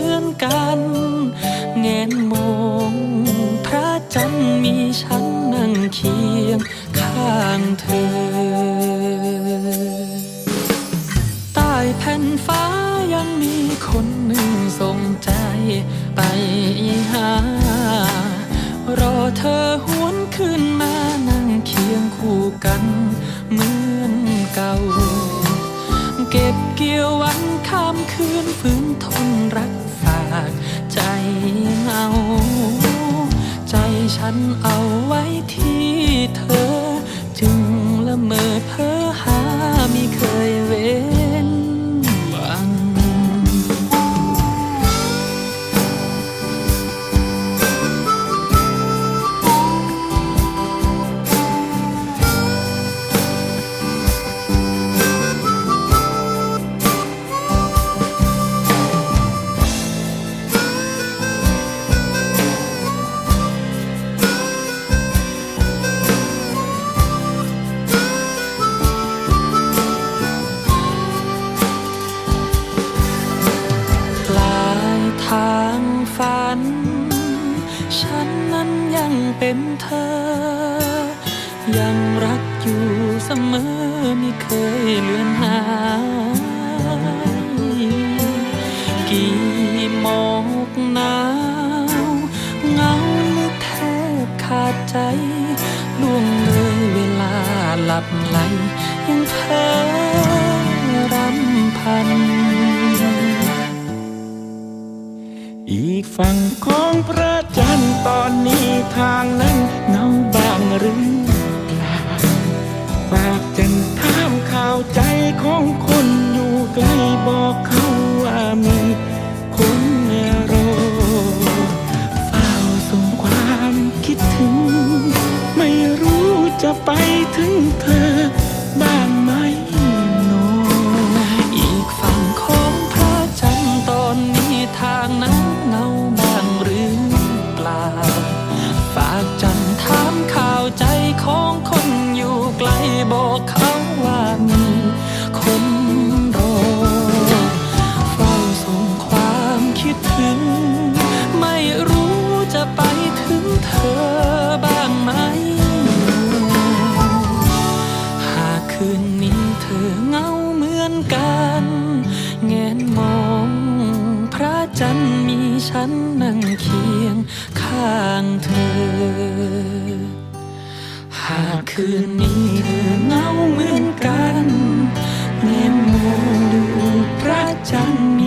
อ กันแงนมองพระจันทร์มีฉันนั่งเคียงข้างเธอ ใต้แผ่นฟ้ายังมีคนหนึ่งส่งใจไปหา รอเธอหวนขึ้นมานั่งเคียงคู่กันเหมือนเก่า เก็บเกี่ยววันข้ามคืนฝืนทนร ยังรักอยู่เสมอไม่เคยเลือนหายกี่หมอกหนาวเงาลึกแทบขาดใจล่วงเลยเวลาหลับไหลยังเพ้อรำพัน อีกฝั่งของพระจันทร์ตอนนี้ทางนั้น ฉันนั่งเคียงข้างเธอ หากคืนนี้เธอเหงาเหมือนกันเนมมองดูพระจันทร์